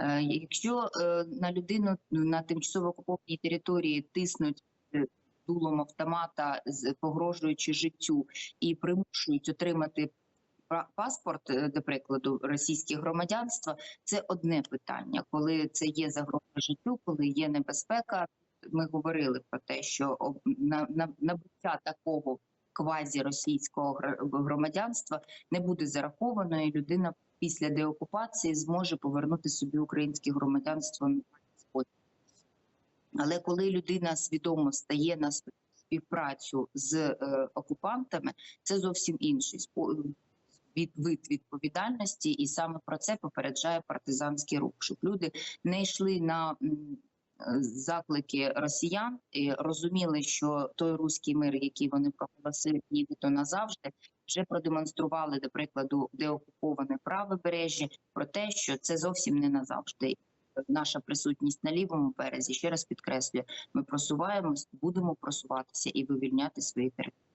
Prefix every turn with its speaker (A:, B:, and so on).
A: Е, Якщо е, на людину на тимчасово окупованій території тиснуть е, дулом автомата, погрожуючи життю, і примушують отримати па- паспорт, до прикладу, російське громадянство, це одне питання. Коли це є загроза життю, коли є небезпека. Ми говорили про те, що на, набуття такого квазі російського гра- громадянства не буде зараховано, і людина після деокупації зможе повернути собі українське громадянство. Але коли людина свідомо стає на сп- співпрацю з е, окупантами, це зовсім інший від вид відповідальності, і саме про це попереджає партизанський рух, щоб люди не йшли на заклики росіян і розуміли, що той руський мир, який вони проголосили, нібито назавжди, вже продемонстрували, до прикладу, деокуповане правобережжя, про те, що це зовсім не назавжди. Наша присутність на лівому березі ще раз підкреслюю, ми просуваємось, будемо просуватися і вивільняти свої території.